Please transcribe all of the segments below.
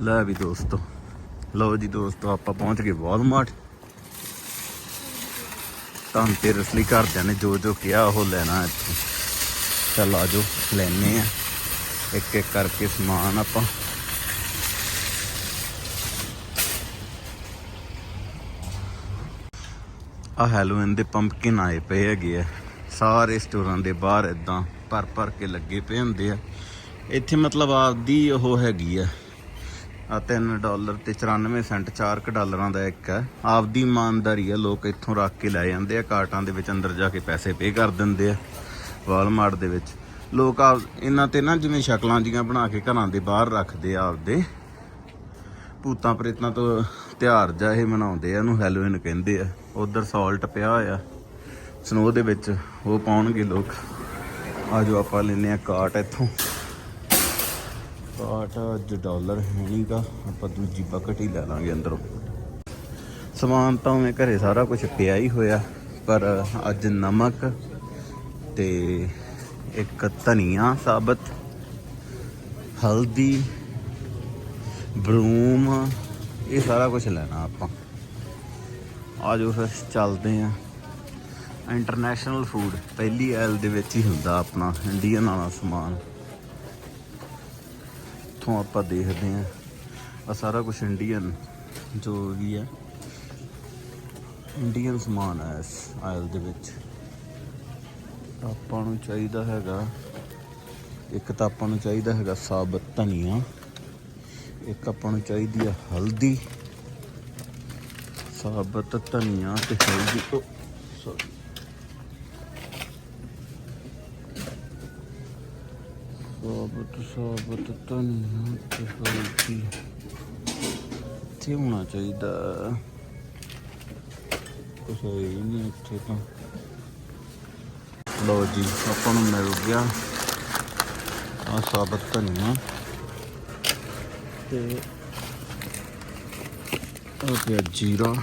ਲੈ ਵੀ ਦੋਸਤੋ। ਲਓ ਜੀ ਦੋਸਤੋ, ਆਪਾਂ ਪਹੁੰਚ ਗਏ ਵਾਲਮਾਰਟ ਤਾਂ ਤੇਰਸ ਲਈ ਘਰਦਿਆਂ ਨੇ ਜੋ ਜੋ ਕਿਹਾ, ਉਹ ਲੈਣਾ ਇੱਥੇ। ਚੱਲ ਆਜੋ ਲੈਨੇ ਆ ਇੱਕ ਇੱਕ ਕਰਕੇ ਸਮਾਨ ਆਪਾਂ। ਆ ਹੈਲੋਇਨ ਦੇ ਪੰਪਕਿਨ ਆਏ ਪਏ ਹੈਗੇ ਆ। ਸਾਰੇ ਸਟੋਰਾਂ ਦੇ ਬਾਹਰ ਇਦਾਂ ਭਰ ਭਰ ਕੇ ਲੱਗੇ ਪਏ ਹੁੰਦੇ ਆ। ਇੱਥੇ ਮਤਲਬ ਆਪਦੀ ਉਹ ਹੈਗੀ ਆ। ਆ 3 ਡਾਲਰ ਤੇ 94 ਸੈਂਟ 4 ਕ ਡਾਲਰਾਂ ਦਾ ਇੱਕ ਹੈ। ਆਪਦੀ ਇਮਾਨਦਾਰੀ ਆ, ਲੋਕ ਇੱਥੋਂ ਰੱਖ ਕੇ ਲੈ ਜਾਂਦੇ ਆ, ਕਾਰਟਾਂ ਦੇ ਵਿੱਚ ਅੰਦਰ ਜਾ ਕੇ ਪੈਸੇ ਪੇ ਕਰ ਦਿੰਦੇ ਆ ਵਾਲਮਾਰਟ ਦੇ ਵਿੱਚ। ਲੋਕ ਆਪ, ਇਹਨਾਂ ਤੇ ਨਾ ਜਿਵੇਂ ਸ਼ਕਲਾਂ ਜੀਆਂ ਬਣਾ ਕੇ ਘਰਾਂ ਦੇ ਬਾਹਰ ਰੱਖਦੇ ਆ ਆਪਦੇ। ਭੂਤਾਂ ਪ੍ਰੇਤਾਂ ਤੋਂ ਤਿਉਹਾਰ ਜਾ ਇਹ ਮਨਾਉਂਦੇ ਆ, ਇਹਨੂੰ ਹੈਲੋਇਨ ਕਹਿੰਦੇ ਆ। ਉਧਰ ਸਾਲਟ ਪਿਆ ਹੋਇਆ ਸਨੋ ਦੇ ਵਿੱਚ ਉਹ ਪਾਉਣਗੇ ਲੋਕ। ਆਜੋ ਆਪਾਂ ਲੈਨੇ ਆ ਕਾਟ ਇੱਥੋਂ। ਕਾਟ ਅੱਜ ਡਾਲਰ ਹੈ ਨਹੀਂਗਾ ਆਪਾਂ ਦੂਜੀ ਬਕਟ ਹੀ ਲੈ ਲਾਂਗੇ ਅੰਦਰੋਂ। ਸਮਾਨ ਤਾਂ ਉਵੇਂ ਘਰੇ ਸਾਰਾ ਕੁਝ ਪਿਆ ਹੀ ਹੋਇਆ, ਪਰ ਅੱਜ ਨਮਕ ਤੇ ਇੱਕ ਧਨੀਆ ਸਾਬਤ, ਹਲਦੀ, ਬਰੂਮ, ਇਹ ਸਾਰਾ ਕੁਝ ਲੈਣਾ ਆਪਾਂ। ਆਜੋ ਫਿਰ ਚੱਲਦੇ ਆਂ ਇੰਟਰਨੈਸ਼ਨਲ ਫੂਡ, ਪਹਿਲੀ ਐਲ ਦੇ ਵਿੱਚ ਹੀ ਹੁੰਦਾ ਆਪਣਾ, ਇੰਡੀਅਨ ਵਾਲਾ ਸਮਾਨ। ਇੱਥੋਂ ਆਪਾਂ ਦੇਖਦੇ ਆਂ ਆ ਸਾਰਾ ਕੁਝ ਇੰਡੀਅਨ ਜੋ ਵੀ ਹੈ ਇੰਡੀਅਨ ਸਮਾਨ ਹੈ ਇਸ ਆਇਲ ਦੇ ਵਿੱਚ। ਆਪਾਂ ਨੂੰ ਚਾਹੀਦਾ ਹੈਗਾ, ਇੱਕ ਤਾਂ ਆਪਾਂ ਨੂੰ ਚਾਹੀਦਾ ਹੈਗਾ ਸਾਬਤ ਧਨੀਆ, ਇੱਕ ਆਪਾਂ ਨੂੰ ਚਾਹੀਦੀ ਹੈ ਹਲਦੀ। ਸਾਬਤ ਧਨੀਆ ਤੇ ਹਲਦੀ ਤੋਂ ਸੌਰੀ ਸਾਬਤ ਸਾਬਤ ਧਨੀਆ ਤੇ ਹੋਣਾ ਚਾਹੀਦਾ। ਕੁਛ ਹੈ ਨਹੀਂ ਇੱਥੇ ਤਾਂ। ਲਓ ਜੀ, ਆਪਾਂ ਨੂੰ ਮਿਲ ਗਿਆ ਆ ਸਾਬਤ ਧਨੀਆ ਤੇ ਉਹ ਪਿਆ ਜੀਰਾ।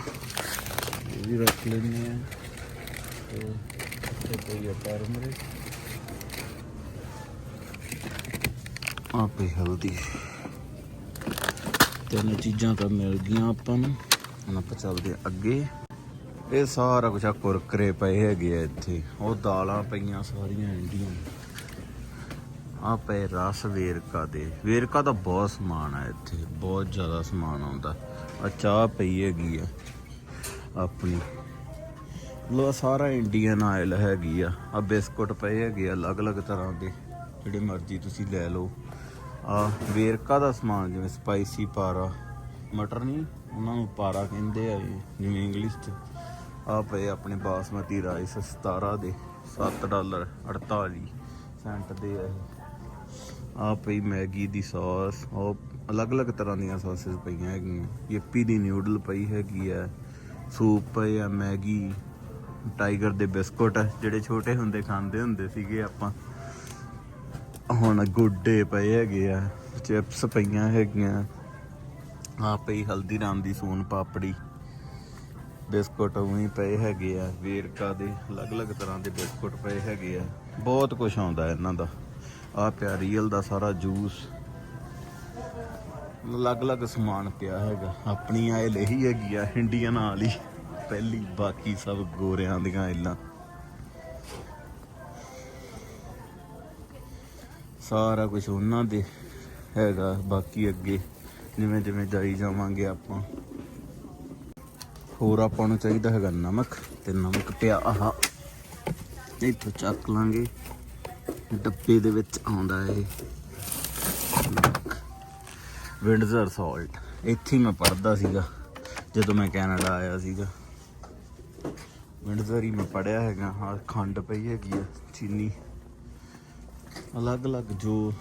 ਇਹ ਵੀ ਰੱਖ ਲੈਂਦੇ ਆ। ਤੇ ਇਹ ਪਈ ਆ ਟਰਮਰਿਕ ਆ ਪਈ ਹਲਦੀ ਤਿੰਨ ਚੀਜ਼ਾਂ ਤਾਂ ਮਿਲ ਗਈਆਂ ਆਪਾਂ ਨੂੰ। ਹੁਣ ਆਪਾਂ ਚੱਲਦੇ ਆ ਅੱਗੇ। ਇਹ ਸਾਰਾ ਕੁਝ ਆ ਕੁਰਕਰੇ ਪਏ ਹੈਗੇ ਆ ਇੱਥੇ। ਉਹ ਦਾਲਾਂ ਪਈਆਂ ਸਾਰੀਆਂ ਇੰਡੀਅਨ ਆ ਪਏ ਰਸ ਵੇਰਕਾ ਦੇ। ਵੇਰਕਾ ਦਾ ਬਹੁਤ ਸਮਾਨ ਆ ਇੱਥੇ। ਬਹੁਤ ਜ਼ਿਆਦਾ ਸਮਾਨ ਆਉਂਦਾ। ਆ ਚਾਹ ਪਈ ਹੈਗੀ ਆ। ਆਪਣੀ। ਲੋ ਸਾਰਾ ਇੰਡੀਅਨ ਆਇਲ ਹੈਗੀ ਆ। ਆ ਬਿਸਕੁਟ ਪਏ ਹੈਗੇ ਆ ਅਲੱਗ-ਅਲੱਗ ਤਰ੍ਹਾਂ ਦੇ। ਜਿਹੜੇ ਮਰਜ਼ੀ ਤੁਸੀਂ ਲੈ ਲਓ। ਆ ਵੇਰਕਾ ਦਾ ਸਮਾਨ, ਜਿਵੇਂ ਸਪਾਈਸੀ ਪਾਰਾ। ਮਟਰ ਨਹੀਂ, ਉਹਨਾਂ ਨੂੰ ਪਾਰਾ ਕਹਿੰਦੇ ਆ ਜਿਵੇਂ ਇੰਗਲਿਸ਼ 'ਚ। ਆ ਪਏ ਆਪਣੇ ਬਾਸਮਤੀ ਰਾਈਸ 17 ਦੇ 7 ਡਾਲਰ 48 ਸੈਂਟ ਦੇ ਆ ਇਹ। ਆ ਪਈ ਮੈਗੀ ਦੀ ਸੌਸ, ਉਹ ਅਲੱਗ-ਅਲੱਗ ਤਰ੍ਹਾਂ ਦੀਆਂ ਸੌਸਸ ਪਈਆਂ ਹੈਗੀਆਂ। ਯਿੱਪੀ ਦੀ ਨਿਊਡਲ ਪਈ ਹੈਗੀ ਆ। ਸੂਪ ਪਏ ਆ, ਮੈਗੀ, ਟਾਈਗਰ ਦੇ ਬਿਸਕੁਟ, ਜਿਹੜੇ ਛੋਟੇ ਹੁੰਦੇ, ਖਾਂਦੇ ਹੁੰਦੇ ਸੀਗੇ ਆਪਾਂ। ਹੁਣ ਗੁੱਡੇ ਪਏ ਹੈਗੇ ਆ, ਚਿਪਸ ਪਈਆਂ ਹੈਗੀਆਂ। ਆ ਪਈ ਹਲਦੀਰਾਮ ਦੀ ਸੋਨ ਪਾਪੜੀ। ਬਿਸਕੁਟ ਉਵੇਂ ਪਏ ਹੈਗੇ ਆ, ਵੇਰਕਾ ਦੇ ਅਲੱਗ-ਅਲੱਗ ਤਰ੍ਹਾਂ ਦੇ ਬਿਸਕੁਟ ਪਏ ਹੈਗੇ ਆ। ਬਹੁਤ ਕੁਝ ਆਉਂਦਾ ਇਹਨਾਂ ਦਾ। ਆ ਪਿਆ ਰੀਅਲ ਦਾ ਸਾਰਾ ਜੂਸ। ਅਲੱਗ-ਅਲੱਗ ਸਮਾਨ ਪਿਆ ਹੈਗਾ। ਆਪਣੀ ਆਇਲ ਇਹੀ ਹੈਗੀ ਆ, ਇੰਡੀਅਨ ਵਾਲੀ। ਪਹਿਲੀ, ਬਾਕੀ ਸਭ ਗੋਰਿਆਂ ਦੀਆਂ ਆਇਲਾਂ ਸਾਰਾ ਕੁਝ ਉਹਨਾਂ ਦੇ ਹੈਗਾ, ਬਾਕੀ ਅੱਗੇ ਜਿਵੇਂ ਜਿਵੇਂ ਜਾਈ ਜਾਵਾਂਗੇ ਆਪਾਂ। ਹੋਰ ਆਪਾਂ ਨੂੰ ਚਾਹੀਦਾ ਹੈਗਾ ਨਮਕ ਤੇ ਨਮਕ ਪਿਆ ਆਹ। ਇੱਥੋਂ ਚੱਕ ਲਾਂਗੇ। ਡੱਬੇ ਦੇ ਵਿੱਚ ਆਉਂਦਾ ਇਹ ਵਿੰਡਜ਼ਰ ਸਾਲਟ ਇੱਥੇ ਮੈਂ ਪੜਦਾ ਸੀਗਾ, ਜਦੋਂ ਮੈਂ ਕੈਨੇਡਾ ਆਇਆ ਸੀਗਾ। ਵਿੰਡਜ਼ਰ ਹੀ ਮੈਂ ਪੜਿਆ ਹੈਗਾ ਆ ਖੰਡ ਪਈ ਹੈਗੀ ਆ, ਚੀਨੀ। ਅਲੱਗ-ਅਲੱਗ ਜੋ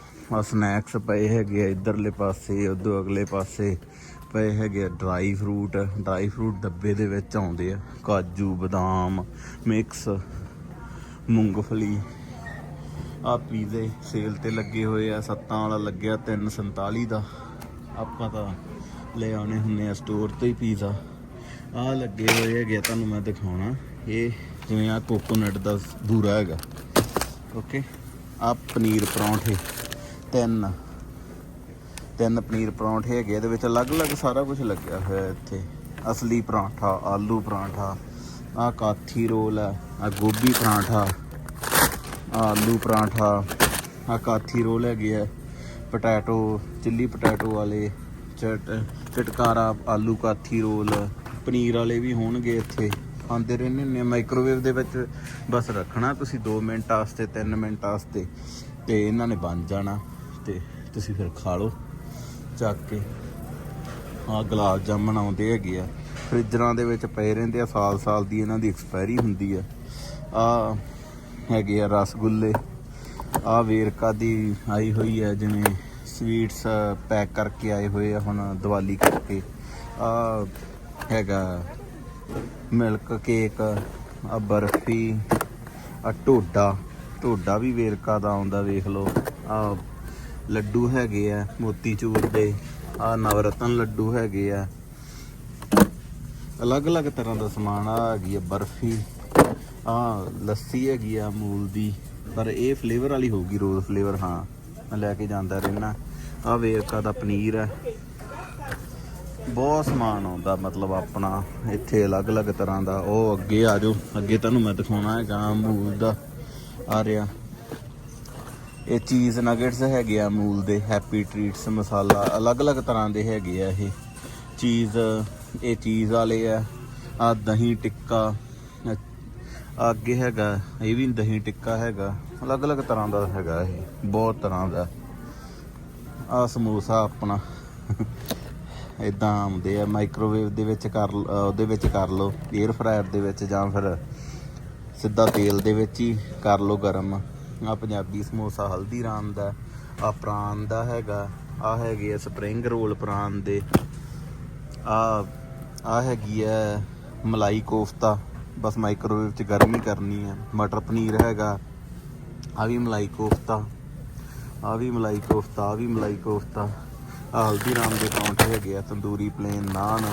ਸਨੈਕਸ ਪਏ ਹੈਗੇ ਆ ਇਧਰਲੇ ਪਾਸੇ ਉਦੋਂ ਅਗਲੇ ਪਾਸੇ ਪਏ ਹੈਗੇ ਆ ਡਰਾਈ ਫਰੂਟ ਡਰਾਈ ਫਰੂਟ ਡੱਬੇ ਦੇ ਵਿੱਚ ਆਉਂਦੇ ਆ ਕਾਜੂ ਬਦਾਮ ਮਿਕਸ ਮੂੰਗਫਲੀ ਆ ਪੀਜ਼ੇ ਸੇਲ ਤੇ ਲੱਗੇ ਹੋਏ ਆ ਸੱਤਾਂ ਵਾਲਾ ਲੱਗਿਆ 347 ਦਾ। ਆਪਾਂ ਤਾਂ ਲੈ ਆਉਣੇ ਹੁੰਨੇ ਆ ਸਟੋਰ ਤੋਂ ਹੀ ਪੀਜ਼ਾ। ਆ ਲੱਗੇ ਹੋਏ ਹੈਗੇ ਆ, ਤੁਹਾਨੂੰ ਮੈਂ ਦਿਖਾਉਣਾ। ਇਹ ਜਿਵੇਂ ਆ ਕੋਕੋਨਟ ਦਾ ਬੂਰਾ ਹੈਗਾ। ਓਕੇ ਆ ਪਨੀਰ ਪਰੌਂਠੇ। ਤਿੰਨ। ਤਿੰਨ ਪਨੀਰ ਪਰੌਂਠੇ ਹੈਗੇ ਆ, ਇਹਦੇ ਵਿੱਚ ਅਲੱਗ-ਅਲੱਗ ਸਾਰਾ ਕੁਝ ਲੱਗਿਆ ਹੋਇਆ ਇੱਥੇ। ਅਸਲੀ ਪਰਾਂਠਾ ਆਲੂ ਪਰਾਂਠਾ ਆ ਕਾਥੀ ਰੋਲ ਆ ਆ ਗੋਭੀ ਪਰਾਂਠਾ ਆਹ ਆਲੂ ਪਰਾਂਠਾ ਆ ਕਾਥੀ ਰੋਲ ਹੈਗੇ ਆ ਪਟੈਟੋ ਚਿੱਲੀ ਪਟੈਟੋ ਵਾਲੇ ਚਟ ਚਟਕਾਰਾ ਆਲੂ ਕਾਥੀ ਰੋਲ ਪਨੀਰ ਵਾਲੇ ਵੀ ਹੋਣਗੇ ਇੱਥੇ। ਆਉਂਦੇ ਰਹਿੰਦੇ ਨੇ ਮਾਈਕ੍ਰੋਵੇਵ ਦੇ ਵਿੱਚ ਬਸ ਰੱਖਣਾ ਤੁਸੀਂ 2 ਮਿੰਟ ਵਾਸਤੇ 3 ਮਿੰਟ ਵਾਸਤੇ ਤੇ ਇਹਨਾਂ ਨੇ ਬਣ ਜਾਣਾ ਤੇ ਤੁਸੀਂ ਫਿਰ ਖਾ ਲਓ। ਚੱਕ ਕੇ ਆ ਗੁਲਾਬ ਜਾਮਣ ਆਉਂਦੇ ਹੈਗੇ ਆ। ਫ੍ਰਿਜਰਾਂ ਦੇ ਵਿੱਚ ਪਏ ਰਹਿੰਦੇ ਆ ਸਾਲ ਸਾਲ ਦੀ ਇਹਨਾਂ ਦੀ ਐਕਸਪਾਇਰੀ ਹੁੰਦੀ ਆ। ਆ ਹੈਗੇ ਆ ਰਸਗੁੱਲੇ ਆ ਵੇਰਕਾ ਦੀ ਆਈ ਹੋਈ ਹੈ ਜਿਵੇਂ ਸਵੀਟਸ ਪੈਕ ਕਰਕੇ ਆਏ ਹੋਏ ਆ ਹੁਣ ਦੀਵਾਲੀ ਕਰਕੇ। ਆ ਹੈਗਾ ਮਿਲਕ ਕੇਕ, ਆ ਬਰਫੀ, ਆ ਢੋਡਾ। ਢੋਡਾ ਵੀ ਵੇਰਕਾ ਦਾ ਆਉਂਦਾ, ਵੇਖ ਲਓ। ਆ ਲੱਡੂ ਹੈਗੇ ਆ ਮੋਤੀਚੂਰ ਦੇ। ਆ ਨਵਰਤਨ ਲੱਡੂ ਹੈਗੇ ਆ। ਅਲੱਗ-ਅਲੱਗ ਤਰ੍ਹਾਂ ਦਾ ਸਮਾਨ ਆ ਹੈਗੀ ਆ ਬਰਫੀ। ਆ ਲੱਸੀ ਹੈਗੀ ਆ ਮੂਲ ਦੀ। ਪਰ ਇਹ ਫਲੇਵਰ ਵਾਲੀ ਹੋਊਗੀ, ਰੋਜ਼ ਫਲੇਵਰ ਹਾਂ। ਮੈਂ ਲੈ ਕੇ ਜਾਂਦਾ ਰਹਿਣਾ ਆ ਵੇਰਕਾ ਦਾ ਪਨੀਰ ਹੈ ਬਹੁਤ ਸਮਾਨ ਆਉਂਦਾ, ਮਤਲਬ ਆਪਣਾ, ਇੱਥੇ ਅਲੱਗ-ਅਲੱਗ ਤਰ੍ਹਾਂ ਦਾ। ਉਹ ਅੱਗੇ ਆ ਜਾਓ, ਅੱਗੇ ਤੁਹਾਨੂੰ ਮੈਂ ਦਿਖਾਉਣਾ ਹੈਗਾ, ਅਮੂਲ ਦਾ। ਆ ਰਿਹਾ। ਇਹ ਚੀਜ਼ ਨਗੇਟਸ ਹੈਗੇ ਆ ਅਮੂਲ ਦੇ, ਹੈਪੀ ਟ੍ਰੀਟਸ, ਮਸਾਲਾ, ਅਲੱਗ-ਅਲੱਗ ਤਰ੍ਹਾਂ ਦੇ ਹੈਗੇ ਆ ਇਹ। ਚੀਜ਼ ਇਹ ਚੀਜ਼ ਵਾਲੇ ਆ। ਆ ਦਹੀਂ ਟਿੱਕਾ। ਅੱਗੇ ਹੈਗਾ, ਇਹ ਵੀ ਦਹੀਂ ਟਿੱਕਾ ਹੈਗਾ। ਅਲੱਗ-ਅਲੱਗ ਤਰ੍ਹਾਂ ਦਾ ਹੈਗਾ ਇਹ, ਬਹੁਤ ਤਰ੍ਹਾਂ ਦਾ। ਆ ਸਮੋਸਾ ਆਪਣਾ। ਇਦਾਂ ਆਉਂਦੇ ਆ ਮਾਈਕ੍ਰੋਵੇਵ ਦੇ ਵਿੱਚ ਕਰ ਲ- ਉਹਦੇ ਵਿੱਚ ਕਰ ਲਓ 에ਅਰ ਫਰਾਇਰ ਦੇ ਵਿੱਚ ਜਾਂ ਫਿਰ ਸਿੱਧਾ ਤੇਲ ਦੇ ਵਿੱਚ ਹੀ ਕਰ ਲਓ ਗਰਮ। ਆ ਪੰਜਾਬੀ ਸਮੋਸਾ ਹਲਦੀਰਾਮ ਦਾ ਆ ਪ੍ਰਾਨ ਦਾ ਹੈਗਾ ਆ ਹੈਗੇ ਆ ਸਪਰਿੰਗ ਰੋਲ ਪ੍ਰਾਨ ਦੇ। ਆ ਆ ਹੈਗੀ ਹੈ ਮਲਾਈ ਕੋਫਤਾ, ਬਸ ਮਾਈਕ੍ਰੋਵੇਵ 'ਚ ਗਰਮੀ ਹੀ ਕਰਨੀ ਹੈ ਮਟਰ ਪਨੀਰ ਹੈਗਾ ਆ ਵੀ ਮਲਾਈ ਕੋਫਤਾ ਆ ਵੀ ਮਲਾਈ ਕੋਫਤਾ ਆ ਵੀ ਮਲਾਈ ਕੋਫਤਾ। ਆ ਹਲਦੀਰਾਮ ਦੇ ਪਰੌਂਠੇ ਹੈਗੇ ਆ, ਤੰਦੂਰੀ ਪਲੇਨ ਨਾਨ।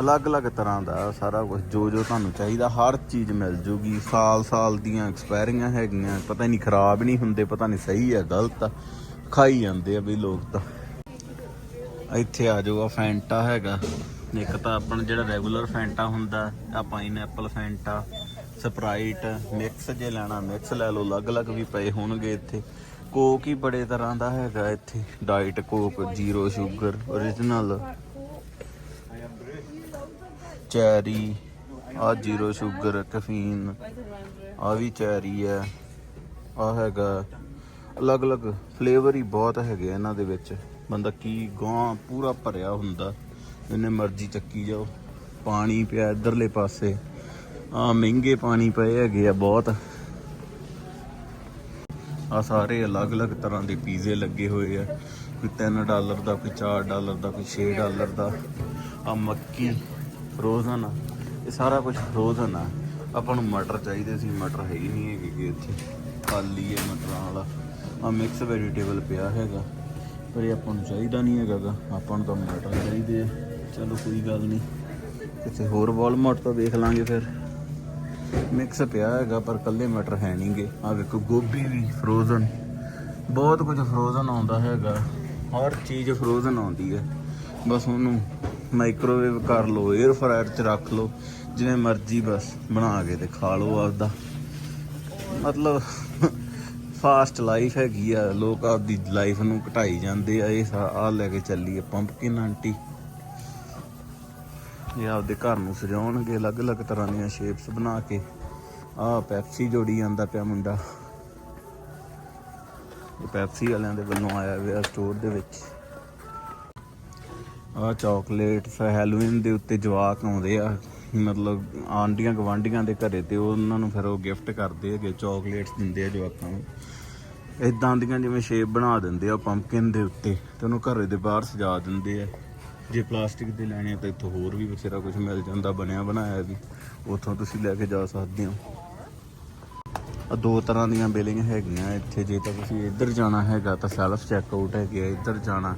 ਅਲੱਗ-ਅਲੱਗ ਤਰ੍ਹਾਂ ਦਾ ਸਾਰਾ ਕੁਝ ਜੋ ਜੋ ਤੁਹਾਨੂੰ ਚਾਹੀਦਾ, ਹਰ ਚੀਜ਼ ਮਿਲ ਜੂਗੀ। ਸਾਲ-ਸਾਲ ਦੀਆਂ ਐਕਸਪਾਇਰੀਆਂ ਹੈਗੀਆਂ, ਪਤਾ ਨਹੀਂ ਖਰਾਬ ਨਹੀਂ ਹੁੰਦੇ, ਪਤਾ ਨਹੀਂ ਸਹੀ ਹੈ ਗਲਤ ਆ, ਖਾਈ ਜਾਂਦੇ ਆ ਵੀ ਲੋਕ ਤਾਂ। ਇੱਥੇ ਆ ਜਾਊਗਾ ਫੈਂਟਾ ਹੈਗਾ। ਇੱਕ ਤਾਂ ਆਪਣਾ ਜਿਹੜਾ ਰੈਗੂਲਰ ਫੈਂਟਾ ਹੁੰਦਾ ਆ ਪਾਈਨਐਪਲ ਫੈਂਟਾ ਸਪਰਾਈਟ ਮਿਕਸ ਜੇ ਲੈਣਾ ਮਿਕਸ ਲੈ ਲਓ। ਅਲੱਗ-ਅਲੱਗ ਵੀ ਪਏ ਹੋਣਗੇ ਇੱਥੇ। ਕੋਕ ਹੀ ਬੜੇ ਤਰ੍ਹਾਂ ਦਾ ਹੈਗਾ ਇੱਥੇ। Diet Coke zero sugar origignal cherry ਆ ਜ਼ੀਰੋ ਸ਼ੂਗਰ ਕੈਫੀਨ ਆ ਵੀ ਚੈਰੀ ਹੈ। ਆ ਹੈਗਾ, ਅਲੱਗ-ਅਲੱਗ ਫਲੇਵਰ ਹੀ ਬਹੁਤ ਹੈਗੇ ਆ ਇਹਨਾਂ ਦੇ ਵਿੱਚ। ਬੰਦਾ ਕੀ ਗਾਂ ਪੂਰਾ ਭਰਿਆ ਹੁੰਦਾ। ਜਿੰਨੇ ਮਰਜ਼ੀ ਚੱਕੀ ਜਾਓ। ਪਾਣੀ ਪਿਆ ਇਧਰਲੇ ਪਾਸੇ। ਆ ਮਹਿੰਗੇ ਪਾਣੀ ਪਏ ਹੈਗੇ ਆ ਬਹੁਤ। ਆ ਸਾਰੇ ਅਲੱਗ-ਅਲੱਗ ਤਰ੍ਹਾਂ ਦੇ ਪੀਜ਼ੇ ਲੱਗੇ ਹੋਏ ਆ। ਕੋਈ 3 ਡਾਲਰ ਦਾ, ਕੋਈ 4 ਡਾਲਰ ਦਾ, ਕੋਈ 6 ਡਾਲਰ ਦਾ। ਆ ਮੱਕੀ ਫਰੋਜ਼ਨ ਆ। ਇਹ ਸਾਰਾ ਕੁਝ ਫਰੋਜ਼ਨ ਆ। ਆਪਾਂ ਨੂੰ ਮਟਰ ਚਾਹੀਦੇ ਸੀ, ਮਟਰ ਹੈ ਹੀ ਨਹੀਂ ਹੈਗੇ ਗੇ ਇੱਥੇ। ਖਾਲੀ ਹੈ ਮਟਰਾਂ ਵਾਲਾ। ਆ ਮਿਕਸ ਵੈਜੀਟੇਬਲ ਪਿਆ ਹੈਗਾ। ਪਰ ਇਹ ਆਪਾਂ ਨੂੰ ਚਾਹੀਦਾ ਨਹੀਂ ਹੈਗਾ ਗਾ। ਆਪਾਂ ਨੂੰ ਤਾਂ ਮਟਰ ਚਾਹੀਦੇ ਆ। ਚਲੋ ਕੋਈ ਗੱਲ ਨਹੀਂ। ਕਿਸੇ ਹੋਰ ਵਾਲਮਾਰਟ ਤੋਂ ਦੇਖ ਲਾਂਗੇ ਫਿਰ। ਮਿਕਸ ਪਿਆ ਹੈਗਾ, ਪਰ ਕੱਲੇ ਮਟਰ ਹੈ ਨਹੀਂਗੇ ਆ ਵੇਖੋ, ਗੋਭੀ ਵੀ ਫਰੋਜ਼ਨ ਬਹੁਤ ਕੁਝ ਫਰੋਜ਼ਨ ਆਉਂਦਾ ਹੈਗਾ। ਹਰ ਚੀਜ਼ ਫਰੋਜ਼ਨ ਆਉਂਦੀ ਹੈ। ਬਸ ਉਹਨੂੰ ਮਾਈਕ੍ਰੋਵੇਵ ਕਰ ਲਓ 에ਅਰ ਫਰਾਇਰ 'ਚ ਰੱਖ ਲਓ, ਜਿਵੇਂ ਮਰਜ਼ੀ ਬਸ, ਬਣਾ ਕੇ ਤੇ ਖਾ ਲਓ ਆਪਦਾ। ਮਤਲਬ ਫਾਸਟ ਲਾਈਫ ਹੈਗੀ ਆ, ਲੋਕ ਆਪਦੀ ਲਾਈਫ ਨੂੰ ਘਟਾਈ ਜਾਂਦੇ ਆ, ਇਹ ਆ ਲੈ ਕੇ ਚੱਲੀ ਆ ਪੰਪਕਿਨ ਆਂਟੀ ਇਹ ਆਪਦੇ ਘਰ ਨੂੰ ਸਜਾਉਣਗੇ, ਅਲੱਗ-ਅਲੱਗ ਤਰ੍ਹਾਂ ਦੀਆਂ ਸ਼ੇਪਸ ਬਣਾ ਕੇ। ਆਹ ਪੈਪਸੀ ਜੋੜੀ ਜਾਂਦਾ ਪਿਆ ਮੁੰਡਾ। ਇਹ ਪੈਪਸੀ ਵਾਲਿਆਂ ਦੇ ਵੱਲੋਂ ਆਇਆ ਹੋਇਆ ਸਟੋਰ ਦੇ ਵਿੱਚ। ਆਹ ਚਾਕਲੇਟਸ ਹੈਲੋਵਿਨ ਦੇ ਉੱਤੇ ਜਵਾਕ ਆਉਂਦੇ ਆ। ਮਤਲਬ ਆਂਡੀਆਂ ਗਵਾਂਡੀਆਂ ਦੇ ਘਰੇ ਤੇ ਉਹਨਾਂ ਨੂੰ ਫਿਰ ਉਹ ਗਿਫਟ ਕਰਦੇ ਹੈਗੇ ਚਾਕਲੇਟਸ ਦਿੰਦੇ ਆ ਜਵਾਕਾਂ ਨੂੰ। ਇਦਾਂ ਦੀਆਂ ਜਿਵੇਂ ਸ਼ੇਪ ਬਣਾ ਦਿੰਦੇ ਆ ਪੰਪਕਿਨ ਦੇ ਉੱਤੇ ਤੇ ਉਹਨੂੰ ਘਰੇ ਦੇ ਬਾਹਰ ਸਜਾ ਦਿੰਦੇ ਆ। ਜੇ ਪਲਾਸਟਿਕ ਦੇ ਲੈਣੇ ਆ ਤਾਂ ਇੱਥੋਂ ਹੋਰ ਵੀ ਬਥੇਰਾ ਕੁਝ ਮਿਲ ਜਾਂਦਾ, ਬਣਿਆ ਬਣਾਇਆ ਵੀ। ਉੱਥੋਂ ਤੁਸੀਂ ਲੈ ਕੇ ਜਾ ਸਕਦੇ ਹੋ। ਆ ਦੋ ਤਰ੍ਹਾਂ ਦੀਆਂ ਬਿਲਿੰਗ ਹੈਗੀਆਂ, ਇੱਥੇ ਜੇ ਤਾਂ ਤੁਸੀਂ ਇੱਧਰ ਜਾਣਾ ਹੈਗਾ ਤਾਂ ਸੈਲਫ ਚੈੱਕਆਊਟ ਹੈਗੇ ਆ, ਇੱਧਰ ਜਾਣਾ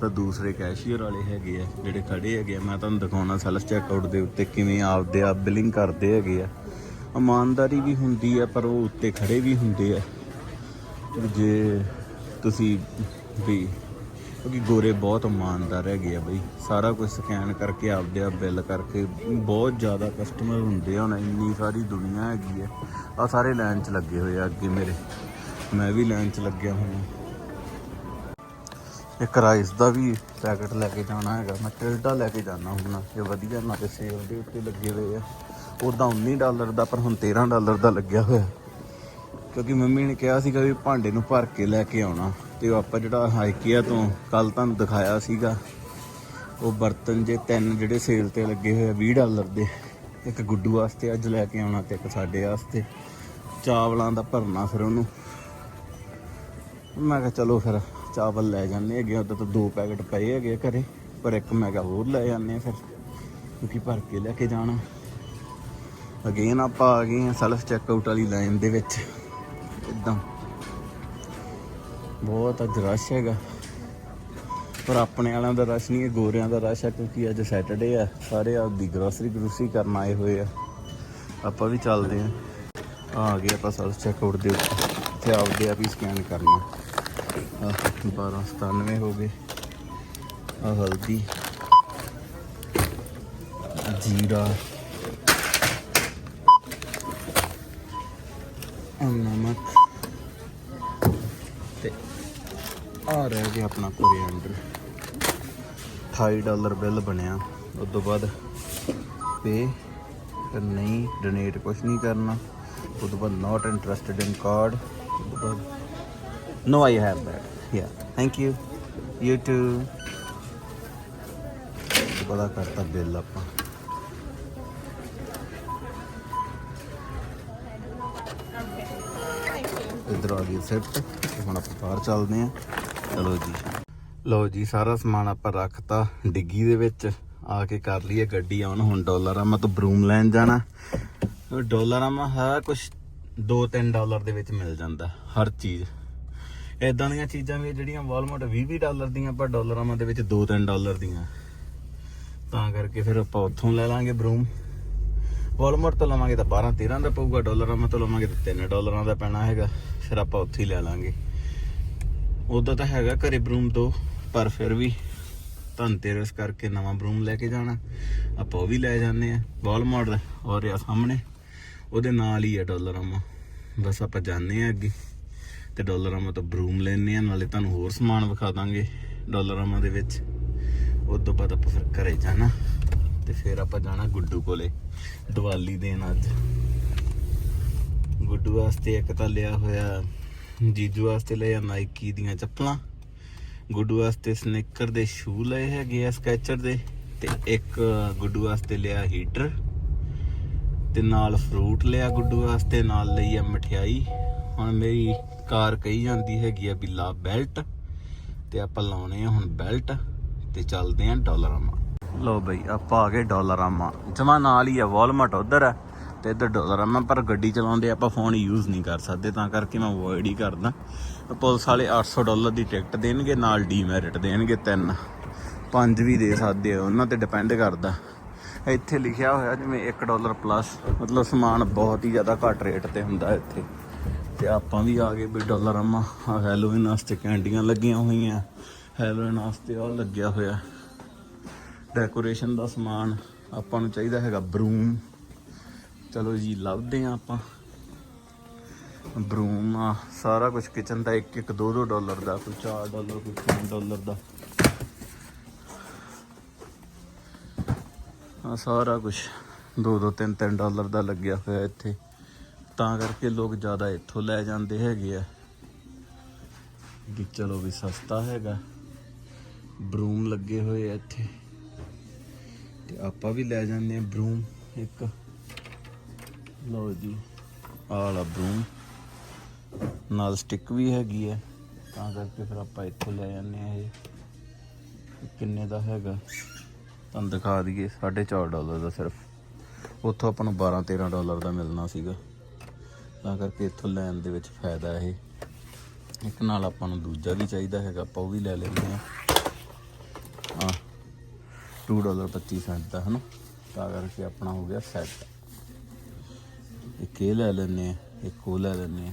ਤਾਂ ਦੂਸਰੇ ਕੈਸ਼ੀਅਰ ਵਾਲੇ ਹੈਗੇ ਆ, ਜਿਹੜੇ ਖੜੇ ਹੈਗੇ ਆ। ਮੈਂ ਤੁਹਾਨੂੰ ਦਿਖਾਉਣਾ ਸੈਲਫ ਚੈੱਕਆਊਟ ਦੇ ਉੱਤੇ ਕਿਵੇਂ ਆਪਦੇ ਆਪ ਬਿਲਿੰਗ ਕਰਦੇ ਹੈਗੇ ਆ। ਇਮਾਨਦਾਰੀ ਵੀ ਹੁੰਦੀ ਆ, ਪਰ ਉਹ ਉੱਤੇ ਖੜੇ ਵੀ ਹੁੰਦੇ ਆ। ਜੇ ਤੁਸੀਂ ਵੀ ਕਿਉਂਕਿ ਗੋਰੇ ਬਹੁਤ ਇਮਾਨਦਾਰ ਹੈਗੇ ਆ ਬਈ। ਸਾਰਾ ਕੁਝ ਸਕੈਨ ਕਰਕੇ ਆਪਦੇ ਆਪ ਬਿੱਲ ਕਰਕੇ ਬਹੁਤ ਜ਼ਿਆਦਾ ਕਸਟਮਰ ਹੁੰਦੇ ਆ ਹੁਣ ਇੰਨੀ ਸਾਰੀ ਦੁਨੀਆ ਹੈਗੀ ਆ। ਆ ਸਾਰੇ ਲਾਈਨ 'ਚ ਲੱਗੇ ਹੋਏ ਆ ਅੱਗੇ ਮੇਰੇ। ਮੈਂ ਵੀ ਲਾਈਨ 'ਚ ਲੱਗਿਆ ਹੋਇਆ। ਇੱਕ ਰਾਈਸ ਦਾ ਵੀ ਪੈਕਟ ਲੈ ਕੇ ਜਾਣਾ ਹੈਗਾ। ਮੈਂ ਟਿਲਡਾ ਲੈ ਕੇ ਜਾਣਾ ਹੁਣ, ਇਹ ਵਧੀਆ ਨਾਲੇ ਸੇਲ ਦੇ ਉੱਤੇ ਲੱਗੇ ਹੋਏ ਆ। ਉਦਾਂ 19 ਡਾਲਰ ਦਾ, ਪਰ ਹੁਣ 13 ਡਾਲਰ ਦਾ ਲੱਗਿਆ ਹੋਇਆ। ਕਿਉਂਕਿ ਮੰਮੀ ਨੇ ਕਿਹਾ ਸੀਗਾ ਵੀ ਭਾਂਡੇ ਨੂੰ ਭਰ ਕੇ ਲੈ ਕੇ ਆਉਣਾ। ਤੇ ਉਹ ਆਪਾਂ ਜਿਹੜਾ ਹਾਈਕੀਆ ਤੋਂ ਕੱਲ ਤੁਹਾਨੂੰ ਦਿਖਾਇਆ ਸੀਗਾ, ਉਹ ਬਰਤਨ ਜੇ ਤਿੰਨ ਜਿਹੜੇ ਸੇਲ ਤੇ ਲੱਗੇ ਹੋਏ ਆ 20 ਡਾਲਰ ਦੇ। ਇੱਕ ਗੁੱਡੂ ਵਾਸਤੇ ਅੱਜ ਲੈ ਕੇ ਆਉਣਾ ਤੇ ਇੱਕ ਸਾਡੇ ਵਾਸਤੇ। ਚਾਵਲਾਂ ਦਾ ਭਰਨਾ ਫਿਰ ਉਹਨੂੰ। ਮੈਂ ਕਿਹਾ ਚਲੋ ਫਿਰ ਚਾਵਲ ਲੈ ਜਾਂਦੇ ਹੈਗੇ ਉਦੋਂ ਤਾਂ ਦੋ ਪੈਕਟ ਪਏ ਹੈਗੇ ਘਰੇ, ਪਰ ਇੱਕ ਮੈਂ ਕਿਹਾ ਹੋਰ ਲੈ ਜਾਂਦੇ ਆ ਫਿਰ, ਕਿਉਂਕਿ ਭਰ ਕੇ ਲੈ ਕੇ ਜਾਣਾ। ਅਗੇਨ ਆਪਾਂ ਆ ਗਏ ਹਾਂ ਸੈਲਫ ਚੈੱਕਆਊਟ ਵਾਲੀ ਲਾਈਨ ਦੇ ਵਿੱਚ। ਇਦਾਂ। ਬਹੁਤ ਅੱਜ ਰਸ਼ ਹੈਗਾ। ਪਰ ਆਪਣੇ ਵਾਲਿਆਂ ਦਾ ਰਸ਼ ਨਹੀਂ ਹੈ ਗੋਰਿਆਂ ਦਾ ਰਸ਼ ਹੈ ਕਿਉਂਕਿ ਅੱਜ ਸੈਟਰਡੇ ਆ। ਸਾਰੇ ਆਪਦੀ ਗਰੋਸਰੀ ਗਰੂਸਰੀ ਕਰਨ ਆਏ ਹੋਏ ਆ। ਆਪਾਂ ਵੀ ਚੱਲਦੇ ਆ। ਆ ਗਏ ਆਪਾਂ ਸੈਲਫ ਚੈੱਕਆਊਟ ਦੇ ਉੱਤੇ। ਤੇ ਆਪਦੇ ਆਪ ਹੀ ਸਕੈਨ ਕਰਨਾ। ਆਹ 1297 ਹੋ ਗਏ। ਆ ਹਲਦੀ। ਜੀਰਾ। ਨਮਕ ਤੇ ਆ ਰਹਿ ਗਿਆ ਆਪਣਾ ਕੋਰੀਐਂਡਰ। 28 ਡਾਲਰ ਬਿੱਲ ਬਣਿਆ। ਉਸ ਤੋਂ ਬਾਅਦ ਪੇ ਫਿਰ ਨਹੀਂ ਡੋਨੇਟ ਕੁਝ ਨਹੀਂ ਕਰਨਾ। ਉਸ ਤੋਂ ਬਾਅਦ ਨਾਟ ਇੰਟਰਸਟਿਡ ਇਨ ਕਾਰਡ ਉਸ ਤੋਂ ਬਾਅਦ no I have that yeah thank you you too ਬੜਾ ਕਰਤਾ ਬਿੱਲ ਆਪਾਂ। ਇਧਰ ਆ ਗਈ ਸੈੱਟ ਹੁਣ ਆਪਾਂ ਬਾਹਰ ਚੱਲਦੇ ਆਂ ਚਲੋ ਜੀ। ਲਓ ਜੀ, ਸਾਰਾ ਸਮਾਨ ਆਪਾਂ ਰੱਖਤਾ ਡਿੱਗੀ ਦੇ ਵਿੱਚ ਆ ਕੇ ਕਰ ਲਈਏ ਗੱਡੀ। ਆਉਣ ਹੁਣ ਡਾਲਰਾਂ ਤੋਂ ਬਰੂਮ ਲੈਣ ਜਾਣਾ। ਡਾਲਰਾਂ ਹਰ ਹੈ ਕੁਝ 2-3 ਡਾਲਰ ਦੇ ਵਿੱਚ ਮਿਲ ਜਾਂਦਾ, ਹਰ ਚੀਜ਼। ਇਦਾਂ ਦੀਆਂ ਚੀਜ਼ਾਂ ਵੀ ਜਿਹੜੀਆਂ ਵਾਲਮਾਰਟ 20-20 ਡਾਲਰ ਦੀਆਂ ਪਰ ਡਾਲਰਾਂ ਦੇ ਵਿੱਚ 2-3 ਡਾਲਰ ਦੀਆਂ। ਤਾਂ ਕਰਕੇ ਫਿਰ ਆਪਾਂ ਉੱਥੋਂ ਲੈ ਲਾਂਗੇ ਬਰੂਮ। ਵਾਲਮਾਰਟ ਤੋਂ ਲਵਾਂਗੇ ਤਾਂ 12 13 ਦਾ ਪਊਗਾ ਡਾਲਰਾਂ ਤੋਂ ਲਵਾਂਗੇ ਤਾਂ 3 ਡਾਲਰਾਂ ਦਾ ਪੈਣਾ ਹੈਗਾ। ਫਿਰ ਆਪਾਂ ਉੱਥੇ ਹੀ ਲੈ ਲਾਂਗੇ। ਉਦੋਂ ਤਾਂ ਹੈਗਾ ਘਰੇ ਬਰੂਮ ਤੋਂ ਪਰ ਫਿਰ ਵੀ ਧਨਤੇਰਸ ਕਰਕੇ ਨਵਾਂ ਬਰੂਮ ਲੈ ਕੇ ਜਾਣਾ। ਆਪਾਂ ਉਹ ਵੀ ਲੈ ਜਾਂਦੇ ਆ ਵਾਲਮਾਰਟ ਔਰ ਆ ਸਾਹਮਣੇ। ਉਹਦੇ ਨਾਲ ਹੀ ਆ ਡਾਲਰਾਂ ਬਸ ਆਪਾਂ ਜਾਂਦੇ ਆ ਅੱਗੇ ਤੇ ਡਾਲਰਾਂ ਤੋਂ ਬਰੂਮ ਲੈਣੇ ਆ ਨਾਲੇ ਤੁਹਾਨੂੰ ਹੋਰ ਸਮਾਨ ਵਿਖਾ ਦਾਂਗੇ ਡਾਲਰਾਂ ਦੇ ਵਿੱਚ। ਉਸ ਤੋਂ ਬਾਅਦ ਆਪਾਂ ਫਿਰ ਘਰੇ ਜਾਣਾ ਤੇ ਫਿਰ ਆਪਾਂ ਜਾਣਾ ਗੁੱਡੂ ਕੋਲੇ ਦੀਵਾਲੀ ਦੇਣ ਅੱਜ। ਗੁੱਡੂ ਵਾਸਤੇ ਇੱਕ ਤਾਂ ਲਿਆ ਹੋਇਆ ਜੀਜੂ ਵਾਸਤੇ ਲਿਆ ਨਾਈਕੀ ਦੀਆਂ ਚੱਪਲਾਂ। ਗੁੱਡੂ ਵਾਸਤੇ ਸਨੇਕਰ ਦੇ ਸ਼ੂ ਲਏ ਹੈਗੇ ਆ ਸਕੈਚਰ ਦੇ ਤੇ ਇੱਕ ਗੁੱਡੂ ਵਾਸਤੇ ਲਿਆ ਹੀਟਰ ਤੇ ਨਾਲ ਫਰੂਟ ਲਿਆ ਗੁੱਡੂ ਵਾਸਤੇ, ਨਾਲ ਲਈ ਆ ਮਠਿਆਈ। ਹੁਣ ਮੇਰੀ ਕਾਰ ਕਹੀ ਜਾਂਦੀ ਹੈਗੀ ਆ ਵੀ ਲਾ ਬੈਲਟ ਤੇ ਆਪਾਂ ਲਾਉਣੇ ਆ ਹੁਣ ਬੈਲਟ ਤੇ ਚੱਲਦੇ ਆ ਡਾਲਰਾਂ ਮਾ ਲੋ ਬਈ, ਆਪਾਂ ਆ ਗਏ ਡਾਲਰਾਂ ਜਮਾ ਨਾਲ ਹੀ ਆ ਵਾਲਮਾਰਟ ਉਧਰ ਆ। ਤੇ ਇੱਧਰ ਡਾਲਰਾਂ ਮਾ ਪਰ ਗੱਡੀ ਚਲਾਉਂਦੇ ਆਪਾਂ ਫੋਨ ਯੂਜ਼ ਨਹੀਂ ਕਰ ਸਕਦੇ, ਤਾਂ ਕਰਕੇ ਮੈਂ ਅਵੋਇਡ ਹੀ ਕਰਦਾ। ਪੁਲਿਸ ਵਾਲੇ 800 ਡਾਲਰ ਦੀ ਟਿਕਟ ਦੇਣਗੇ, ਨਾਲ ਡੀਮੈਰਿਟ ਦੇਣਗੇ ਤਿੰਨ। ਪੰਜ ਵੀ ਦੇ ਸਕਦੇ ਆ, ਉਹਨਾਂ ਤੇ ਡਿਪੈਂਡ ਕਰਦਾ। ਇੱਥੇ ਲਿਖਿਆ ਹੋਇਆ ਜਿਵੇਂ 1 ਡਾਲਰ ਪਲੱਸ ਮਤਲਬ ਸਮਾਨ ਬਹੁਤ ਹੀ ਜ਼ਿਆਦਾ ਘੱਟ ਰੇਟ ਤੇ ਹੁੰਦਾ ਇੱਥੇ। ਤੇ ਆਪਾਂ ਵੀ ਆ ਗਏ ਵੀ ਡਾਲਰ ਅਮਾ ਹੈਲੋਵਿਨ ਵਾਸਤੇ ਕੈਂਡੀਆਂ ਲੱਗੀਆਂ ਹੋਈਆਂ। ਹੈਲੋਵਿਨ ਵਾਸਤੇ ਉਹ ਲੱਗਿਆ ਹੋਇਆ। ਡੈਕੋਰੇਸ਼ਨ ਦਾ ਸਮਾਨ ਆਪਾਂ ਨੂੰ ਚਾਹੀਦਾ ਹੈਗਾ ਬਰੂਮ ਚਲੋ ਜੀ, ਲੱਭਦੇ ਆ ਆਪਾਂ। ਬਰੂਮ ਆ, ਸਾਰਾ ਕੁਝ ਕਿਚਨ ਦਾ 1 1 2 2 ਡਾਲਰ ਦਾ, ਕੋਈ 4 ਡਾਲਰ ਕੋਈ 3 ਡਾਲਰ ਦਾ। ਆ ਸਾਰਾ ਕੁਝ 2 2 3 3 ਡਾਲਰ ਦਾ ਲੱਗਿਆ ਹੋਇਆ ਇੱਥੇ। ਤਾਂ ਕਰਕੇ ਲੋਕ ਜ਼ਿਆਦਾ ਇੱਥੋਂ ਲੈ ਜਾਂਦੇ ਹੈਗੇ ਆ। ਵੀ ਚਲੋ ਵੀ ਸਸਤਾ ਹੈਗਾ। ਬਰੂਮ ਲੱਗੇ ਹੋਏ ਆ ਇੱਥੇ। ਤੇ ਆਪਾਂ ਵੀ ਲੈ ਜਾਂਦੇ ਆ ਬਰੂਮ ਇੱਕ। ਲਓ ਜੀ, ਆਹ ਵਾਲਾ ਬਰੂਮ ਨਾਲ ਸਟਿੱਕ ਵੀ ਹੈਗੀ ਹੈ, ਤਾਂ ਕਰਕੇ ਫਿਰ ਆਪਾਂ ਇੱਥੋਂ ਲੈ ਜਾਂਦੇ ਆ ਇਹ। ਕਿੰਨੇ ਦਾ ਹੈਗਾ? ਤੁਹਾਨੂੰ ਦਿਖਾ ਦਈਏ 4.5 ਡਾਲਰ ਦਾ ਸਿਰਫ। ਉੱਥੋਂ ਆਪਾਂ ਨੂੰ 12 13 ਡਾਲਰ ਦਾ ਮਿਲਣਾ ਸੀਗਾ। ਤਾਂ ਕਰਕੇ ਇੱਥੋਂ ਲੈਣ ਦੇ ਵਿੱਚ ਫਾਇਦਾ ਇਹ। ਇੱਕ ਨਾਲ ਆਪਾਂ ਨੂੰ ਦੂਜਾ ਵੀ ਚਾਹੀਦਾ ਹੈਗਾ, ਆਪਾਂ ਉਹ ਵੀ ਲੈ ਲੈਂਦੇ ਆ ਹਾਂ 2 ਡਾਲਰ 25 ਸੈਂਟ ਦਾ, ਹਨਾ? ਤਾਂ ਕਰਕੇ ਆਪਣਾ ਹੋ ਗਿਆ ਸੈੱਟ ਇੱਕ ਇਹ ਲੈ ਲੈਂਦੇ ਆ, ਇੱਕ ਉਹ ਲੈ ਲੈਂਦੇ ਆ।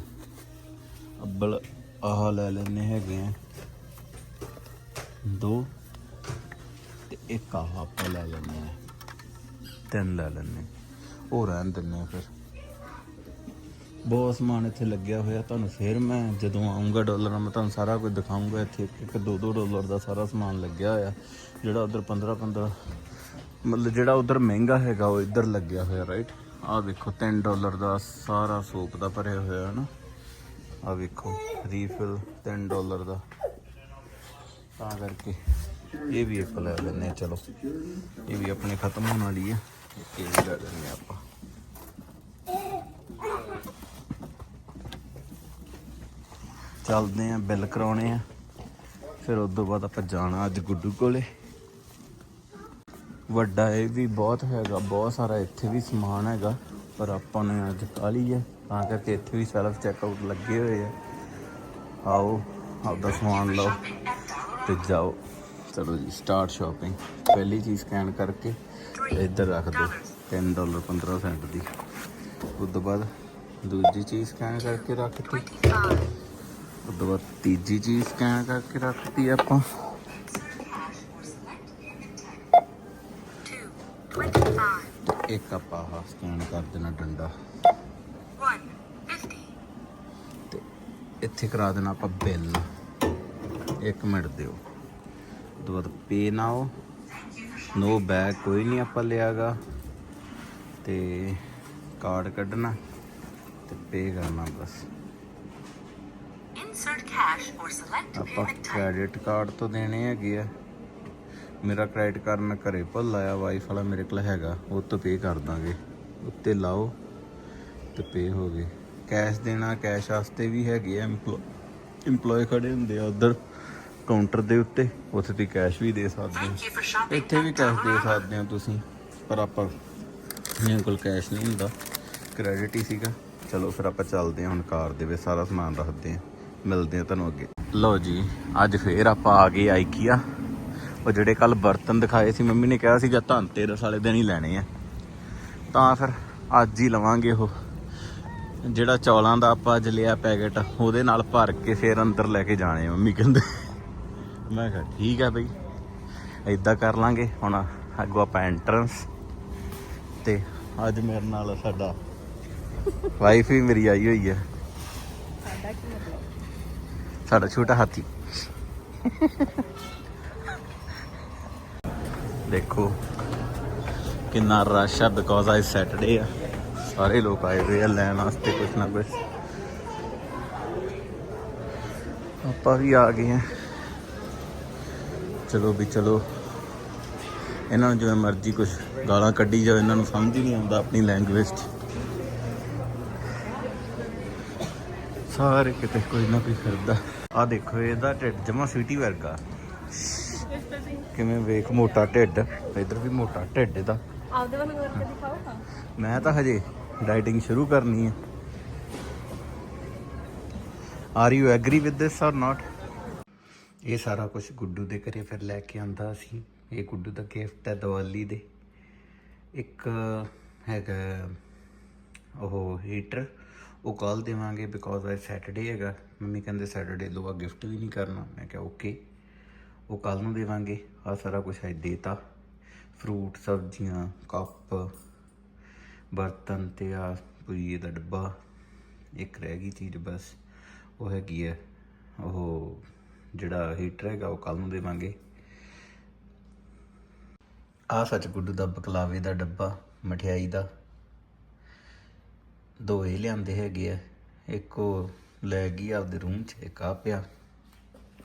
ਅੱਬਲ ਆਹ ਲੈ ਲੈਂਦੇ ਹੈਗੇ ਆ। ਦੋ ਤੇ ਇੱਕ ਆਹ ਆਪਾਂ ਲੈ ਲੈਂਦੇ ਆ। ਤਿੰਨ ਲੈ ਲੈਂਦੇ ਉਹ ਰਹਿਣ ਦਿੰਦੇ ਆ ਫਿਰ। ਬਹੁਤ ਸਮਾਨ ਇੱਥੇ ਲੱਗਿਆ ਹੋਇਆ, ਤੁਹਾਨੂੰ ਫਿਰ ਮੈਂ ਜਦੋਂ ਆਉਂਗਾ ਡਾਲਰ, ਮੈਂ ਤੁਹਾਨੂੰ ਸਾਰਾ ਕੁਝ ਦਿਖਾਉਂਗਾ ਇੱਥੇ। ਇੱਕ ਇੱਕ ਦੋ ਦੋ ਡਾਲਰ ਦਾ ਸਾਰਾ ਸਮਾਨ ਲੱਗਿਆ ਹੋਇਆ, ਜਿਹੜਾ ਉਧਰ 15 15 ਮਤਲਬ ਜਿਹੜਾ ਉਧਰ ਮਹਿੰਗਾ ਹੈਗਾ, ਉਹ ਇੱਧਰ ਲੱਗਿਆ ਹੋਇਆ ਰਾਈਟ ਆਹ ਵੇਖੋ 3 ਡਾਲਰ ਦਾ ਸਾਰਾ ਸੋਪ ਦਾ ਭਰਿਆ ਹੋਇਆ ਹੈ ਨਾ। ਆਹ ਵੇਖੋ ਰੀਫਿਲ 3 ਡਾਲਰ ਦਾ। ਤਾਂ ਕਰਕੇ ਇਹ ਵੀ ਇੱਕ ਲੈ ਲੈਂਦੇ ਹਾਂ, ਚਲੋ। ਇਹ ਵੀ ਆਪਣੇ ਖਤਮ ਹੋਣ ਵਾਲੀ ਹੈ। ਇਹ ਵੀ ਲੈ ਲੈਂਦੇ ਹਾਂ ਆਪਾਂ। ਚੱਲਦੇ ਆਂ ਬਿੱਲ ਕਰਾਉਣੇ ਆ। ਫਿਰ ਉਸ ਤੋਂ ਬਾਅਦ ਆਪਾਂ ਜਾਣਾ ਅੱਜ ਗੁੱਡੂ ਕੋਲੇ। ਵੱਡਾ ਇਹ ਵੀ ਬਹੁਤ ਹੈਗਾ, ਬਹੁਤ ਸਾਰਾ ਇੱਥੇ ਵੀ ਸਮਾਨ ਹੈਗਾ, ਪਰ ਆਪਾਂ ਨੇ ਅੱਜ ਕਾਲੀ ਹੈ ਤਾਂ ਕਰਕੇ ਇੱਥੇ ਵੀ ਸੈਲਫ ਚੈੱਕਆਊਟ ਲੱਗੇ ਹੋਏ ਆ। ਆਓ, ਆਪਦਾ ਸਮਾਨ ਲਓ ਤੇ ਜਾਓ। ਚਲੋ ਜੀ ਸਟਾਰਟ ਸ਼ਾਪਿੰਗ ਪਹਿਲੀ ਚੀਜ਼ ਸਕੈਨ ਕਰਕੇ ਇੱਧਰ ਰੱਖ ਦਿਓ 3 ਡਾਲਰ 15 ਸੈਂਟ ਦੀ। ਉਸ ਤੋਂ ਬਾਅਦ ਦੂਜੀ ਚੀਜ਼ ਸਕੈਨ ਕਰਕੇ ਰੱਖਤੀ। ਉਸ ਤੋਂ ਬਾਅਦ ਤੀਜੀ ਚੀਜ਼ ਸਕੈਨ ਕਰਕੇ ਰੱਖਤੀ ਆਪਾਂ। ਇੱਕ ਆਪਾਂ ਆਹ ਸਕੈਨ ਕਰ ਦੇਣਾ ਡੰਡਾ। ਤੇ ਇੱਥੇ ਕਰਾ ਦੇਣਾ ਆਪਾਂ ਬਿੱਲ। ਇੱਕ ਮਿੰਟ ਦਿਓ। ਤੋਂ ਬਾਅਦ ਪੇ ਨਾਓ ਨੋ ਬੈਗ ਕੋਈ ਨਹੀਂ ਆਪਾਂ ਲਿਆਗਾ। ਤੇ ਕਾਰਡ ਕੱਢਣਾ। ਤੇ ਪੇ ਕਰਨਾ ਬਸ। ਆਪਾਂ. ਕ੍ਰੈਡਿਟ ਕਾਰਡ ਤੋਂ ਦੇਣੇ ਹੈਗੇ ਆ। ਮੇਰਾ ਕ੍ਰੈਡਿਟ ਕਾਰਡ ਮੈਂ ਘਰੇ ਭੁੱਲ ਆਇਆ ਵਾਈਫ ਵਾਲਾ ਮੇਰੇ ਕੋਲ ਹੈਗਾ, ਉਹ ਤੋਂ ਪੇ ਕਰ ਦਾਂਗੇ। ਉੱਤੇ ਲਾਓ ਤੇ ਪੇ ਹੋ ਗਏ। ਕੈਸ਼ ਦੇਣਾ ਕੈਸ਼ ਵਾਸਤੇ ਵੀ ਹੈਗੇ ਆ EMPLOYE ਖੜੇ ਹੁੰਦੇ ਆ ਉਧਰ ਕਾਊਂਟਰ ਦੇ ਉੱਤੇ, ਉੱਥੇ ਤੁਸੀਂ ਕੈਸ਼ ਵੀ ਦੇ ਸਕਦੇ ਹੋ ਇੱਥੇ ਵੀ ਕੈਸ਼ ਦੇ ਸਕਦੇ ਹੋ ਤੁਸੀਂ, ਪਰ ਆਪਾਂ, ਮੇਰੇ ਕੋਲ ਕੈਸ਼ ਨਹੀਂ ਹੁੰਦਾ। ਕ੍ਰੈਡਿਟ ਹੀ ਸੀਗਾ। ਚਲੋ ਫਿਰ ਆਪਾਂ ਚੱਲਦੇ ਹਾਂ, ਹੁਣ ਕਾਰ ਦੇ ਵਿੱਚ ਸਾਰਾ ਸਮਾਨ ਰੱਖਦੇ ਹਾਂ। ਮਿਲਦੇ ਹਾਂ ਤੁਹਾਨੂੰ ਅੱਗੇ। ਲਓ ਜੀ, ਅੱਜ ਫੇਰ ਆਪਾਂ ਆ ਗਏ ਆਈਕੀਆ ਉਹ ਜਿਹੜੇ ਕੱਲ ਬਰਤਨ ਦਿਖਾਏ ਸੀ, ਮੰਮੀ ਨੇ ਕਿਹਾ ਸੀਗਾ ਧਨਤੇਰਸ ਵਾਲੇ ਦਿਨ ਹੀ ਲੈਣੇ ਆ। ਤਾਂ ਫਿਰ ਅੱਜ ਹੀ ਲਵਾਂਗੇ ਉਹ। ਜਿਹੜਾ ਚੌਲਾਂ ਦਾ ਆਪਾਂ ਅੱਜ ਲਿਆ ਪੈਕੇਟ, ਉਹਦੇ ਨਾਲ ਭਰ ਕੇ ਫੇਰ ਅੰਦਰ ਲੈ ਕੇ ਜਾਣੇ ਮੰਮੀ ਕਹਿੰਦੇ। ਮੈਂ ਕਿਹਾ, ਠੀਕ ਆ ਬਈ ਇਦਾਂ ਕਰ ਲਾਂਗੇ। ਹੁਣ ਅੱਗੋਂ ਆਪਾਂ ਐਂਟਰੈਂਸ ਤੇ ਅੱਜ ਮੇਰੇ ਨਾਲ ਸਾਡਾ ਵਾਈਫ ਵੀ ਮੇਰੀ ਆਈ ਹੋਈ ਹੈ ਸਾਡਾ ਛੋਟਾ ਹਾਥੀ। ਦੇਖੋ ਕਿੰਨਾ ਰਸ਼ ਆ ਬਿਕੋਜ਼ ਅੱਜ ਸੈਟਰਡੇ ਆ। ਸਾਰੇ ਲੋਕ ਆਏ ਹੋਏ ਆ ਲੈਣ ਵਾਸਤੇ ਕੁਛ ਨਾ ਕੁਛ। ਆਪਾਂ ਵੀ ਆ ਗਏ ਆ। ਚਲੋ ਵੀ ਚਲੋ। ਇਹਨਾਂ ਨੂੰ ਜਿਵੇਂ ਮਰਜ਼ੀ ਕੁਝ ਗਾਲਾਂ ਕੱਢੀ ਜਾਓ, ਇਹਨਾਂ ਨੂੰ ਸਮਝ ਹੀ ਨਹੀਂ ਆਉਂਦਾ ਆਪਣੀ ਲੈਂਗੁਏਜ 'ਚ। ਸਾਰੇ ਕਿਤੇ ਕੋਈ ਨਾ ਕੋਈ ਫਿਰਦਾ। ਆ ਦੇਖੋ, ਇਹਦਾ ਢਿੱਡ ਜਮਾ ਸਿਟੀ ਵਰਗਾ। ਕਿਵੇਂ ਵੇਖ ਮੋਟਾ ਢਿੱਡ ਇਧਰ ਵੀ ਮੋਟਾ ਢਿੱਡ ਇਹਦਾ। ਆਪਦੇ ਵੱਲ ਕਰਕੇ ਦਿਖਾਓ ਹਾਂ ਮੈਂ ਤਾਂ ਹਜੇ ਡਾਈਟਿੰਗ ਸ਼ੁਰੂ ਕਰਨੀ ਹੈ are you agree with this or not ਇਹ ਸਾਰਾ ਕੁਝ ਗੁੱਡੂ ਦੇ ਘਰੇ ਫਿਰ ਲੈ ਕੇ ਆਂਦਾ ਸੀ। ਇਹ ਗੁੱਡੂ ਦਾ ਗਿਫਟ ਹੈ ਦੀਵਾਲੀ ਦੇ। ਇੱਕ ਹੈਗਾ ਉਹ ਹੀਟਰ ਉਹ ਕੱਲ ਦੇਵਾਂਗੇ ਬਿਕੋਜ਼ ਅੱਜ ਸੈਟਰਡੇ ਹੈਗਾ। ਮੰਮੀ ਕਹਿੰਦੇ ਸੈਟਰਡੇ ਲੋ ਆ ਗਿਫਟ ਵੀ ਨਹੀਂ ਕਰਨਾ। ਮੈਂ ਕਿਹਾ ਓਕੇ ਉਹ ਕੱਲ ਨੂੰ ਦੇਵਾਂਗੇ। ਆ ਸਾਰਾ ਕੁਝ ਅੱਜ ਦੇਤਾ ਫਰੂਟ, ਸਬਜ਼ੀਆਂ, ਕੱਪ, ਬਰਤਨ ਤੇ ਆ ਪੂਰੀ ਦਾ ਡੱਬਾ, ਇੱਕ ਰਹਿ ਗਈ ਚੀਜ਼ ਬਸ। ਉਹ ਹੈਗੀ ਹੈ, ਉਹ ਜਿਹੜਾ ਹੀਟਰ ਹੈਗਾ, ਉਹ ਕੱਲ ਨੂੰ ਦੇਵਾਂਗੇ। ਆ ਸੱਚ ਗੁੱਡੂ ਦਾ ਬਕਲਾਵੇ ਦਾ ਡੱਬਾ, ਮਠਿਆਈ ਦਾ। ਦੋ ਇਹ ਲਿਆਂਦੇ ਹੈਗੇ ਆ, ਇੱਕ ਉਹ ਲੈ ਗਈ ਆਪਦੇ ਰੂਮ 'ਚ, ਇੱਕ ਆ ਪਿਆ।